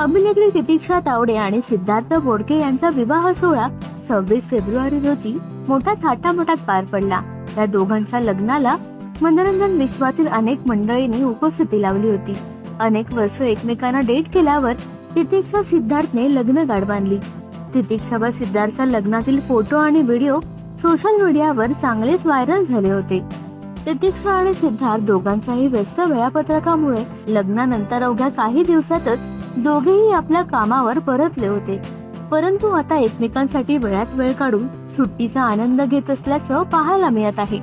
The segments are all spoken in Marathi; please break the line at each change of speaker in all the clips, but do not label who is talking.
अभिनेत्री तितिक्षा तावडे आणि सिद्धार्थ बोडके यांचा विवाह सोहळा सव्वीस फेब्रुवारी रोजी मोठ्या थाटामाटात पार पडला. या दोघांच्या लग्नाला मनोरंजन विश्वातील अनेक मंडळींनी उपस्थिती लावली होती. अनेक वर्ष एकमेकांना डेट केल्यावर तितिक्षा सिद्धार्थने लग्न गाठ बांधली. तितिक्षा व सिद्धार्थच्या लग्नातील फोटो आणि व्हिडिओ सोशल मीडियावर चांगलेच व्हायरल झाले होते. तितिक्षा आणि सिद्धार्थ दोघांच्याही व्यस्त वेळापत्रकामुळे लग्नानंतर अवघ्या काही दिवसातच दोघेही आपल्या कामावर परतले होते. परंतु आता एकमेकांसाठी वेळात वेळ काढून सुट्टीचा आनंद घेत असल्याचं पाहायला मिळत आहे.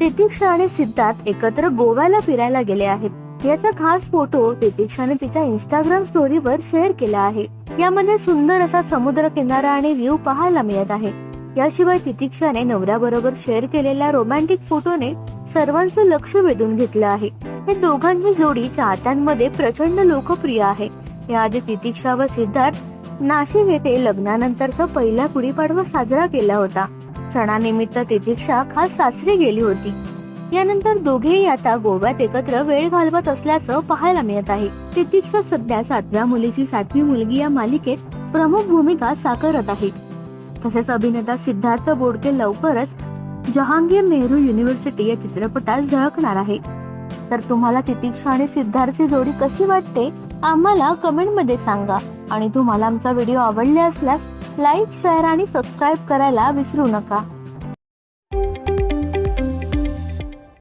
तितिक्षा आणि सिद्धार्थ एकत्र गोव्याला फिरायला गेले आहेत. याचा खास फोटो तितिक्षाने तिच्या इंस्टाग्राम स्टोरीवर शेअर केला आहे. यामध्ये सुंदर असा समुद्र किनारा आणि व्ह्यू पाहायला मिळत आहे. याशिवाय तितिक्षाने नवऱ्याबरोबर शेअर केलेल्या रोमॅन्टिक फोटोने सर्वांचं लक्ष वेधून घेतलं आहे. हे दोघांची जोडी चाहत्यांमध्ये प्रचंड लोकप्रिय आहे. याआधी तितिक्षा व सिद्धार्थ नाशिक येथे लग्नानंतरचा पहिला गुढीपाडवा साजरा केला होता. सणानिमित्त तितिक्षा खास सासरी गेली होती. यानंतर दोघेही आता गोव्यात एकत्र वेळ घालवत असल्याचं पाहायला मिळत आहे. तितिक्षा सध्या सातव्या मुलीची सातवी मुलगी या मालिकेत प्रमुख भूमिका साकारत आहे. तसेच अभिनेता सिद्धार्थ बोडके लवकरच जहांगीर नेहरू युनिव्हर्सिटी या चित्रपटात झळकणार आहे. तर तुम्हाला तितिक्षा आणि सिद्धार्थची जोडी कशी वाटते? आम्हाला कमेंटमध्ये सांगा. आणि तुम्हाला आमचा व्हिडिओ आवडले असल्यास लाईक शेअर आणि सबस्क्राईब करायला विसरू नका.